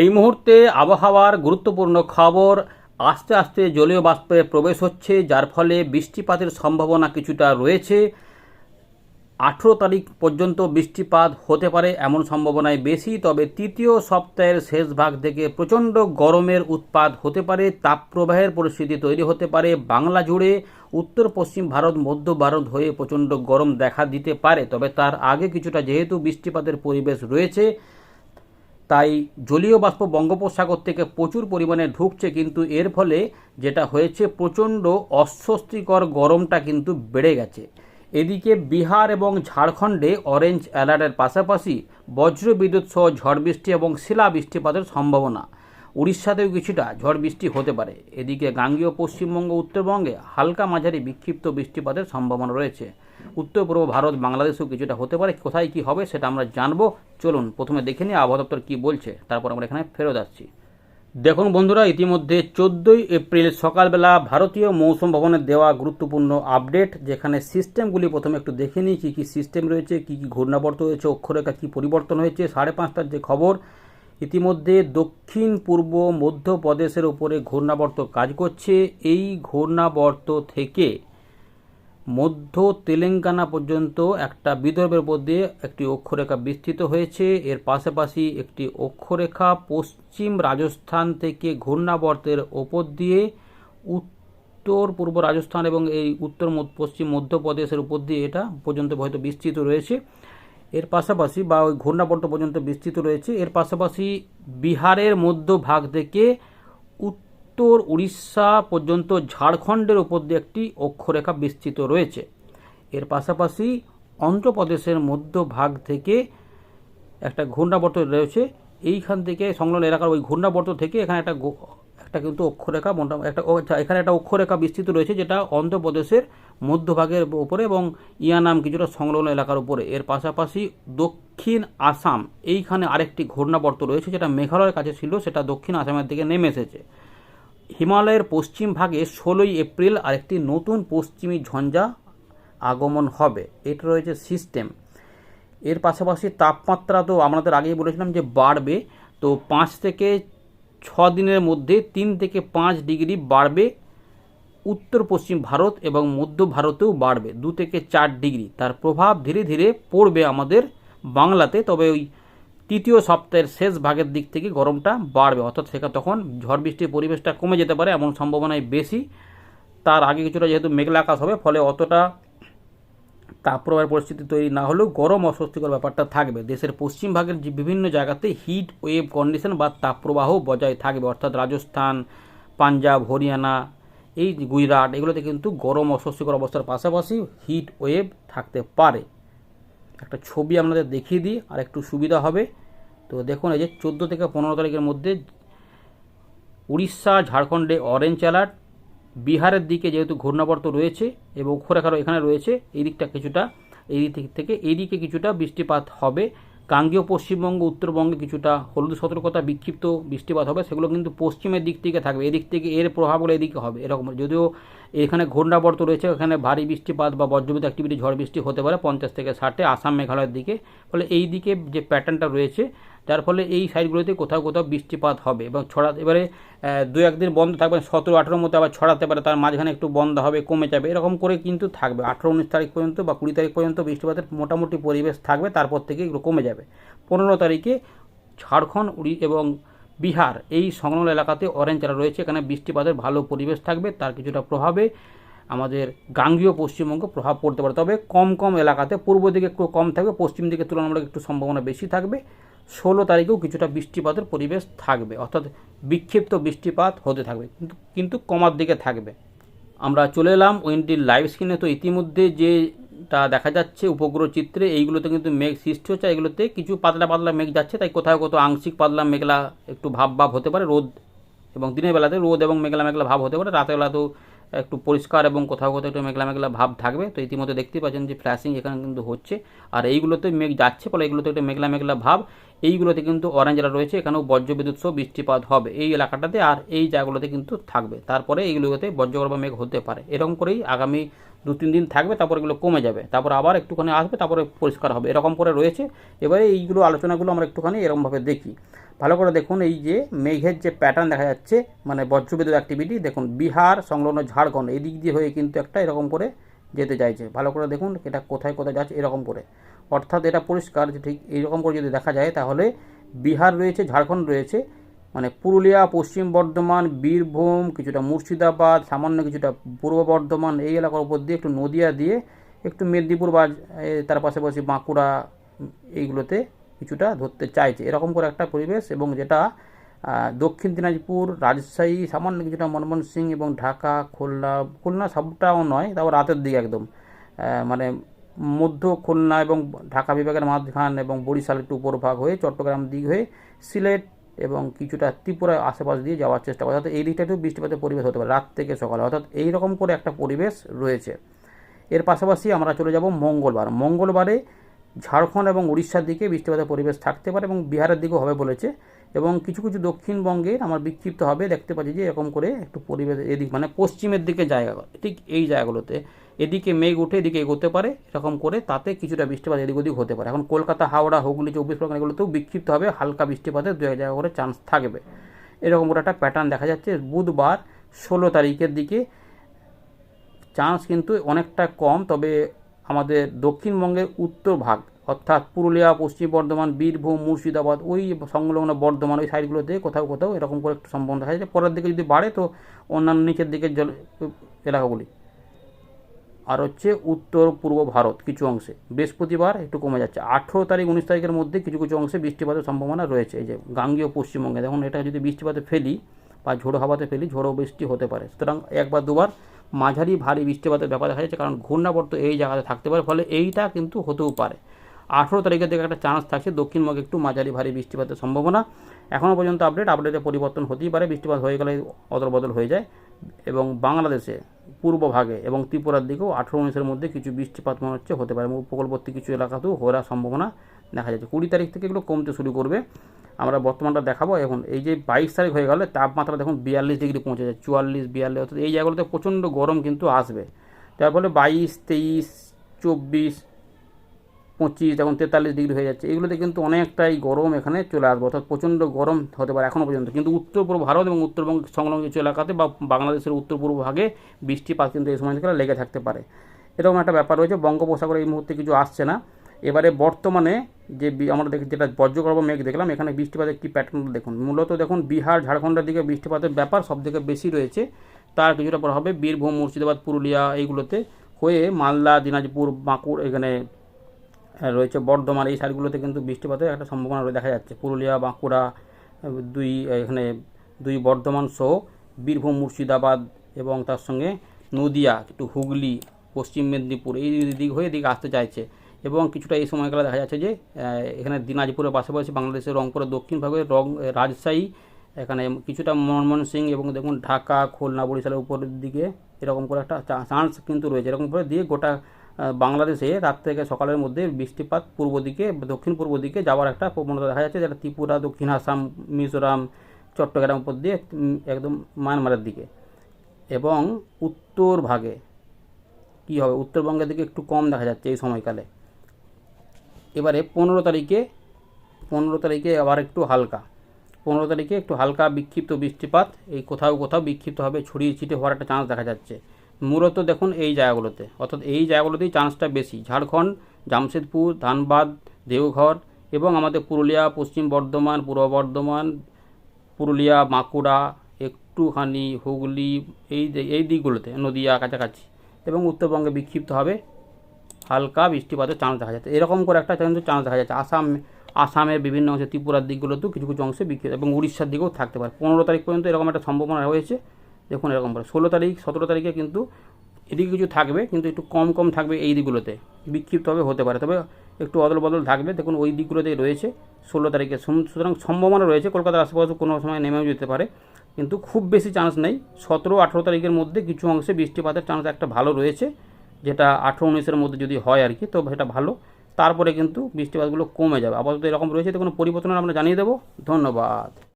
এই মুহূর্তে আবহাওয়ার গুরুত্বপূর্ণ খবর, আস্তে আস্তে জলীয় বাষ্পে প্রবেশ হচ্ছে, যার ফলে বৃষ্টিপাতের সম্ভাবনা কিছুটা রয়েছে। আঠেরো তারিখ পর্যন্ত বৃষ্টিপাত হতে পারে এমন সম্ভাবনায় বেশি, তবে তৃতীয় সপ্তাহের শেষ ভাগ থেকে প্রচণ্ড গরমের উৎপাত হতে পারে, তাপপ্রবাহের পরিস্থিতি তৈরি হতে পারে, বাংলা জুড়ে উত্তর পশ্চিম ভারত, মধ্য ভারত হয়ে প্রচণ্ড গরম দেখা দিতে পারে। তবে তার আগে কিছুটা যেহেতু বৃষ্টিপাতের পরিবেশ রয়েছে তাই জলীয় বাষ্প বঙ্গোপসাগর থেকে প্রচুর পরিমাণে ঢুকছে কিন্তু এর ফলে যেটা হয়েছে, প্রচণ্ড অস্বস্তিকর গরমটা কিন্তু বেড়ে গেছে। এদিকে বিহার এবং ঝাড়খণ্ডে অরেঞ্জ অ্যালার্টের পাশাপাশি বজ্রবিদ্যুৎ সহ ঝড় বৃষ্টি এবং শিলা বৃষ্টিপাতের সম্ভাবনা। উড়িষ্যাতেও কিছুটা ঝড় বৃষ্টি হতে পারে। এদিকে গাঙ্গীয় পশ্চিমবঙ্গ, উত্তরবঙ্গে হালকা মাঝারি বিক্ষিপ্ত বৃষ্টিপাতের সম্ভাবনা রয়েছে। উত্তর পূর্ব ভারত, বাংলাদেশেও কিছুটা হতে পারে। কোথায় কি হবে সেটা আমরা জানব। চলুন প্রথমে দেখে নিই আবহাওয়া দপ্তর কী বলছে। তারপর আমরা এখানে ফেরত আসছি। দেখুন বন্ধুরা, ইতিমধ্যে চোদ্দোই এপ্রিল সকালবেলা ভারতীয় মৌসুম ভবনের দেওয়া গুরুত্বপূর্ণ আপডেট, যেখানে সিস্টেমগুলি প্রথমে একটু দেখে নিই, কী কী সিস্টেম রয়েছে, কী কী ঘূর্ণাবর্ত হয়েছে অক্ষরেখা কী পরিবর্তন হয়েছে, সাড়ে পাঁচটার যে খবর ইতিমধ্যে দক্ষিণ পূর্ব মধ্যপ্রদেশের উপরে ঘূর্ণাবর্ত কাজ করছে। এই ঘূর্ণাবর্ত থেকে মধ্য তেলেঙ্গানা পর্যন্ত একটা বিদর্ভের মধ্যে একটি অক্ষরেখা বিস্তৃত হয়েছে। এর পাশাপাশি একটি অক্ষরেখা পশ্চিম রাজস্থান থেকে ঘূর্ণাবর্তের ওপর দিয়ে উত্তর পূর্ব রাজস্থান এবং এই উত্তর, পশ্চিম মধ্যপ্রদেশের উপর দিয়ে এটা পর্যন্ত হয়তো বিস্তৃত রয়েছে। এর পাশাপাশি বা ওই ঘূর্ণাবর্ত পর্যন্ত বিস্তৃত রয়েছে। এর পাশাপাশি বিহারের মধ্যভাগ থেকে উত্তর উড়িষ্যা পর্যন্ত ঝাড়খণ্ডের উপর দিয়ে একটি অক্ষরেখা বিস্তৃত রয়েছে। এর পাশাপাশি অন্ধ্রপ্রদেশের মধ্যভাগ থেকে একটা ঘূর্ণাবর্ত রয়েছে। এইখান থেকে সংলগ্ন এলাকার ওই ঘূর্ণাবর্ত থেকে এখানে একটা একটা কিন্তু অক্ষরেখা মোটামুটি একটা আচ্ছা, এখানে একটা অক্ষরেখা বিস্তৃত রয়েছে যেটা অন্ধ্রপ্রদেশের মধ্যভাগের উপরে এবং ইয়ানাম কিছুটা সংলগ্ন এলাকার উপরে এর পাশাপাশি দক্ষিণ আসাম এইখানে আরেকটি ঘূর্ণাবর্ত রয়েছে যেটা মেঘালয়ের কাছে ছিল সেটা দক্ষিণ আসামের দিকে নেমে এসেছে। হিমালয়ের পশ্চিম ভাগে ষোলোই এপ্রিল আরেকটি নতুন পশ্চিমী ঝঞ্ঝা আগমন হবে। এটা রয়েছে সিস্টেম। এর পাশাপাশি তাপমাত্রা তো আমাদের আগেই বলেছিলাম যে বাড়বে তো পাঁচ থেকে ছ দিনের মধ্যে তিন থেকে পাঁচ ডিগ্রি বাড়বে। উত্তর, পশ্চিম ভারত এবং মধ্য ভারতেও বাড়বে, দু থেকে চার ডিগ্রি। তার প্রভাব ধীরে ধীরে পড়বে আমাদের বাংলাতে, তবে ওই তৃতীয় সপ্তাহের শেষ ভাগের দিক থেকে গরমটা বাড়বে। অর্থাৎ সেখানে তখন ঝড় বৃষ্টির পরিবেশটা কমে যেতে পারে, এমন সম্ভাবনাই বেশি। তার আগে কিছুটা যেহেতু মেঘলা আকাশ হবে, ফলে অতটা তাপপ্রবাহের পরিস্থিতি তৈরি না হলেও গরম অস্বস্তিকর ব্যাপারটা থাকবে। দেশের পশ্চিম ভাগের যে বিভিন্ন জায়গাতে হিট ওয়েভ কন্ডিশন বা তাপপ্রবাহ বজায় থাকবে। অর্থাৎ রাজস্থান, পাঞ্জাব, হরিয়ানা, এই গুজরাট, এগুলোতে কিন্তু গরম অস্বস্তিকর অবস্থার পাশাপাশি হিট ওয়েভ থাকতে পারে। একটা ছবি আপনাদের দেখিয়ে দিই, আর একটু সুবিধা হবে। তো দেখুন, এই যে চোদ্দ থেকে পনেরো তারিখের মধ্যে উড়িষ্যা, ঝাড়খণ্ডে অরেঞ্জ অ্যালার্ট বিহারের দিকে যেহেতু ঘূর্ণাবর্ত রয়েছে এবং অক্ষরেখারও এখানে রয়েছে, এই দিকটা কিছুটা, এই দিক থেকে এই কিছুটা বৃষ্টিপাত হবে। গাঙ্গেয় পশ্চিমবঙ্গ, উত্তরবঙ্গে কিছুটা হলুদ সতর্কতা বিক্ষিপ্ত বৃষ্টিপাত হবে, সেগুলো কিন্তু পশ্চিমের দিক থেকে থাকবে। এদিক থেকে এর প্রভাবগুলো এদিকে হবে, এরকম। যদিও এখানে ঘূর্ণাবর্ত রয়েছে, এখানে ভারী বৃষ্টিপাত বা বজ্রবিদ্যুৎ অ্যাক্টিভিটি ঝড় বৃষ্টি হতে পারে পঞ্চাশ থেকে ষাটে আসাম মেঘালয়ের দিকে। ফলে এই দিকে যে প্যাটার্নটা রয়েছে, যার ফলে এই সাইডগুলোতে কোথাও কোথাও বৃষ্টিপাত হবে এবং ছড়া, এবারে দু একদিন বন্ধ থাকবে, সতেরো, আঠেরোর মধ্যে আবার ছড়াতে পারে, তার মাঝখানে একটু বন্ধ হবে, কমে যাবে, এরকম করে কিন্তু থাকবে। আঠেরো, উনিশ তারিখ পর্যন্ত বা কুড়ি তারিখ পর্যন্ত বৃষ্টিপাতের মোটামুটি পরিবেশ থাকবে, তারপর থেকে এগুলো কমে যাবে। পনেরো তারিখে ঝাড়খণ্ড, উড়ি, এবং বিহার, এই সংলগ্ন এলাকাতে অরেঞ্জ যারা রয়েছে। এখানে বৃষ্টিপাতের ভালো পরিবেশ থাকবে, তার কিছুটা প্রভাবে আমাদের গাঙ্গীয় পশ্চিমবঙ্গ প্রভাব পড়তে পারে। তবে কম কম এলাকাতে পূর্ব দিকে একটু কম থাকবে, পশ্চিম দিকে তুলনামূলক একটু সম্ভাবনা বেশি থাকবে। ষোলো তারিখেও কিছুটা বৃষ্টিপাতের পরিবেশ থাকবে, অর্থাৎ বিক্ষিপ্ত বৃষ্টিপাত হতে থাকবে, কিন্তু কিন্তু কমার দিকে থাকবে। আমরা চলে এলাম উইন্ডির লাইভ স্ক্রিনে তো ইতিমধ্যে যেটা দেখা যাচ্ছে উপগ্রহ চিত্রে এইগুলোতে কিন্তু মেঘ সৃষ্টি হচ্ছে এগুলোতে কিছু পাতলা পাতলা মেঘ যাচ্ছে, তাই কোথাও কোথাও আংশিক পাতলা মেঘলা একটু ভাব ভাব হতে পারে, রোদ এবং দিনের বেলাতে রোদ এবং মেঘলা মেঘলা ভাব হতে পারে, রাতের বেলাতেও একটু পরিষ্কার এবং কোথাও কোথাও একটু মেঘলা মেঘলা ভাব থাকবে, তো ইতিমধ্যে দেখতেই পাচ্ছেন যে ফ্ল্যাশিং এখানে কিন্তু হচ্ছে, আর এইগুলোতে মেঘ যাচ্ছে, ফলে এইগুলোতে একটু মেঘলা মেঘলা ভাব, এইগুলোতে কিন্তু অরেঞ্জ যারা রয়েছে, এখানেও বজ্রবিদ্যুৎ সহ বৃষ্টিপাত হবে এই এলাকাটাতে, আর এই জায়গাগুলোতে কিন্তু থাকবে, তারপরে এইগুলোতে বজ্রগর্ভ মেঘ হতে পারে, এরকম করেই আগামী দু তিন দিন থাকবে, তারপর এগুলো কমে যাবে। তারপর আবার একটুখানি আসবে, তারপরে পরিষ্কার হবে। এরকম করে রয়েছে। এবারে এইগুলো আলোচনাগুলো আমরা একটুখানি এরকমভাবে দেখি। ভালো করে দেখুন, এই যে মেঘের যে প্যাটার্ন দেখা যাচ্ছে মানে বজ্রবিদ্যুৎ অ্যাক্টিভিটি দেখুন, বিহার সংলগ্ন ঝাড়খণ্ড এই দিক দিয়ে হয়ে কিন্তু একটা এরকম করে যেতে চাইছে। ভালো করে দেখুন, এটা কোথায় কোথায় যাচ্ছে, এরকম করে। অর্থাৎ এটা পরিষ্কার যে ঠিক এইরকম করে যদি দেখা যায়, তাহলে বিহার রয়েছে, ঝাড়খণ্ড রয়েছে। মানে পুরুলিয়া, পশ্চিম বর্ধমান, বীরভূম, কিছুটা মুর্শিদাবাদ, সামান্য কিছুটা পূর্ব বর্ধমান এই এলাকার উপর দিয়ে একটু নদিয়া দিয়ে একটু মেদিনীপুর বা তার পাশাপাশি বাঁকুড়া, এইগুলোতে কিছুটা ধরতে চাইছে। এরকম করে একটা পরিবেশ এবং যেটা দক্ষিণ দিনাজপুর, রাজশাহী, সামান্য কিছুটা মনমোহন সিং এবং ঢাকা, খুলনা খুলনা সবটাও নয়, তাও রাতের দিকে একদম। মানে মধ্য খুলনা এবং ঢাকা বিভাগের মাঝখান এবং বরিশাল একটু উপর ভাগ হয়ে চট্টগ্রাম দিক হয়ে সিলেট এবং কিছুটা ত্রিপুরা আশেপাশ দিয়ে যাওয়ার চেষ্টা করে। অর্থাৎ এই দিকটা একটু বৃষ্টিপাতের পরিবেশ হতে পারে রাত থেকে সকালে। অর্থাৎ এই রকম করে একটা পরিবেশ রয়েছে। এর পাশাপাশি আমরা চলে যাব মঙ্গলবার। মঙ্গলবারে ঝাড়খণ্ড এবং উড়িষ্যার দিকে বৃষ্টিপাতের পরিবেশ থাকতে পারে এবং বিহারের দিকেও হবে বলেছে। এবং কিছু কিছু দক্ষিণবঙ্গের আমার বিক্ষিপ্ত হবে। দেখতে পাচ্ছি যে এরকম করে একটু পরিবেশ এদিক মানে পশ্চিমের দিকে জায়গা, ঠিক এই জায়গাগুলোতে। এদিকে মেঘ উঠে এদিকে এগোতে পারে, এরকম করে তাতে কিছুটা বৃষ্টিপাত এদিক ওদিক হতে পারে। এখন কলকাতা, হাওড়া, হুগলি, চব্বিশ পরগনা এগুলোতেও বিক্ষিপ্ত হবে, হালকা বৃষ্টিপাতের দু এক জায়গা করে চান্স থাকবে। এরকম করে একটা প্যাটার্ন দেখা যাচ্ছে, বুধবার ষোলো তারিখের দিকে চান্স কিন্তু অনেকটা কম, তবে আমাদের দক্ষিণবঙ্গের উত্তর ভাগ, অর্থাৎ পুরুলিয়া, পশ্চিম বর্ধমান, বীরভূম, মুর্শিদাবাদ, ওই সংলগ্ন বর্ধমান, ওই সাইডগুলোতে কোথাও কোথাও এরকম করে একটু সম্ভাবনা দেখা যাচ্ছে। পরের দিকে যদি বাড়ে তো অন্যান্য নিচের দিকের জল এলাকাগুলি। আর হচ্ছে উত্তর পূর্ব ভারত কিছু অংশে। বৃহস্পতিবার একটু কমে যাচ্ছে। আঠেরো তারিখ, উনিশ তারিখের মধ্যে কিছু কিছু অংশে বৃষ্টিপাতের সম্ভাবনা রয়েছে। এই যে গাঙ্গীয় পশ্চিমবঙ্গে, দেখুন এটা যদি বৃষ্টিপাতে ফেলি বা ঝোড়ো হাওয়াতে ফেলি, ঝোড়ো বৃষ্টি হতে পারে। সুতরাং একবার দুবার মাঝারি ভারী বৃষ্টিপাতের ব্যাপার দেখা যাচ্ছে, কারণ ঘূর্ণাবর্ত এই জায়গাতে থাকতে পারে, ফলে এইটা কিন্তু হতেও পারে। আঠেরো তারিখের দিকে একটা চান্স থাকছে, দক্ষিণবঙ্গে একটু মাঝারি ভারী বৃষ্টিপাতের সম্ভাবনা। এখনও পর্যন্ত আপডেট আপডেটে পরিবর্তন হতেই পারে, বৃষ্টিপাত হয়ে গেলে অদল বদল হয়ে যায়। এবং বাংলাদেশে পূর্ব ভাগে এবং ত্রিপুরার দিকেও আঠেরো উনিশের মধ্যে কিছু বৃষ্টিপাত মনে হচ্ছে, হতে পারে। এবং উপকূলবর্তী কিছু এলাকাতেও হওয়ার সম্ভাবনা দেখা যাচ্ছে। কুড়ি তারিখ থেকে এগুলো কমতে শুরু করবে। আমরা বর্তমানটা দেখাবো। এখন এই যে বাইশ তারিখ হয়ে গেলে তাপমাত্রা দেখুন বিয়াল্লিশ ডিগ্রি পৌঁছে যায়, চুয়াল্লিশ, বিয়াল্লিশ, অর্থাৎ এই জায়গাগুলোতে প্রচণ্ড গরম কিন্তু আসবে। যার ফলে বাইশ, তেইশ, চব্বিশ পঁচিশ এখন তেতাল্লিশ ডিগ্রি হয়ে যাচ্ছে, এগুলোতে কিন্তু অনেকটাই গরম এখানে চলে আসবে, অর্থাৎ প্রচণ্ড গরম হতে পারে এখনও পর্যন্ত। কিন্তু উত্তর পূর্ব ভারত এবং উত্তরবঙ্গ সংলগ্ন কিছু এলাকাতে বা বাংলাদেশের উত্তর পূর্ব ভাগে বৃষ্টিপাত কিন্তু এই সময় লেগে থাকতে পারে। এরকম একটা ব্যাপার রয়েছে, বঙ্গোপসাগরে এই মুহূর্তে কিছু আসছে না। এবারে বর্তমানে যে আমরা দেখি, যেটা বজ্রগর্ভ মেঘ দেখলাম, এখানে বৃষ্টিপাতের কী প্যাটার্ন দেখুন। মূলত দেখুন, বিহার, ঝাড়খণ্ডের দিকে বৃষ্টিপাতের ব্যাপার সব থেকে বেশি রয়েছে। তার কিছুটা পর হবে বীরভূম, মুর্শিদাবাদ, পুরুলিয়া এইগুলোতে হয়ে মালদা, দিনাজপুর, বাঁকুড়, এখানে রয়েছে বর্ধমান। এই সাইডগুলোতে কিন্তু বৃষ্টিপাতের একটা সম্ভাবনা দেখা যাচ্ছে। পুরুলিয়া, বাঁকুড়া দুই এখানে দুই বর্ধমান সহ বীরভূম, মুর্শিদাবাদ এবং তার সঙ্গে নদিয়া, একটু হুগলি, পশ্চিম মেদিনীপুর এই দিক হয়ে এদিকে আসতে চাইছে। এবং কিছুটা এই সময়কালে দেখা যাচ্ছে যে এখানে দিনাজপুরের পাশাপাশি বাংলাদেশের রংপুরের দক্ষিণ ভাগে রং রাজশাহী, এখানে কিছুটা মনমোহন সিং এবং দেখুন ঢাকা, খুলনা, বরিশালের উপরের দিকে এরকম করে একটা চান্স কিন্তু রয়েছে। এরকম করে দিয়ে গোটা বাংলাদেশে রাত থেকে সকালের মধ্যে বৃষ্টিপাত পূর্ব দিকে, দক্ষিণ পূর্ব দিকে যাওয়ার একটা প্রবণতা দেখা যাচ্ছে, যেটা ত্রিপুরা, দক্ষিণ আসাম, মিজোরাম, চট্টগ্রাম উপর দিয়ে একদম মায়ানমারের দিকে। এবং উত্তর ভাগে কী হবে? উত্তরবঙ্গের দিকে একটু কম দেখা যাচ্ছে এই সময়কালে। এবারে পনেরো তারিখে পনেরো তারিখে আবার একটু হালকা। পনেরো তারিখে একটু হালকা বিক্ষিপ্ত বৃষ্টিপাত, এই কোথাও কোথাও বিক্ষিপ্তভাবে ছড়িয়ে ছিটে হওয়ার একটা চান্স দেখা যাচ্ছে। মূলত দেখুন এই জায়গাগুলোতে। অর্থাৎ এই জায়গাগুলোতেই চান্সটা বেশি। ঝাড়খণ্ড, জামশেদপুর, ধানবাদ, দেওঘর এবং আমাদের পুরুলিয়া, পশ্চিম বর্ধমান, পূর্ব বর্ধমান, পুরুলিয়া, বাঁকুড়া, একটুখানি হুগলি, এই এই দিকগুলোতে, নদীয়া কাছাকাছি এবং উত্তরবঙ্গে বিক্ষিপ্ত হবে হালকা বৃষ্টিপাতের চান্স দেখা যাচ্ছে। এরকম করে একটা কিন্তু চান্স দেখা যাচ্ছে। আসাম, আসামের বিভিন্ন অংশে, ত্রিপুরার দিকগুলোতেও কিছু কিছু অংশে বিক্ষিপ্ত এবং উড়িষ্যার দিকেও থাকতে পারে। পনেরো তারিখ পর্যন্ত এরকম একটা সম্ভাবনা রয়েছে। দেখুন এরকম করে ষোলো তারিখ, সতেরো তারিখে কিন্তু এদিকে কিছু থাকবে, কিন্তু একটু কম কম থাকবে এই দিকগুলোতে। বিক্ষিপ্তভাবে হতে পারে, তবে একটু অদল বদল থাকবে। দেখুন ওই দিকগুলোতেই রয়েছে ষোলো তারিখে। সুতরাং সম্ভাবনা রয়েছে, কলকাতার আশেপাশে কোনো সময় নেমেও যেতে পারে, কিন্তু খুব বেশি চান্স নেই। সতেরো, আঠেরো তারিখের মধ্যে কিছু অংশে বৃষ্টিপাতের চান্স একটা ভালো রয়েছে, যেটা আঠেরো, উনিশের মধ্যে যদি হয় আর কি, তো সেটা ভালো। তারপরে কিন্তু বৃষ্টিপাতগুলো কমে যাবে। আপাতত এরকম রয়েছে। তো কোনো পরিবর্তন আমরা জানিয়ে দেবো। ধন্যবাদ।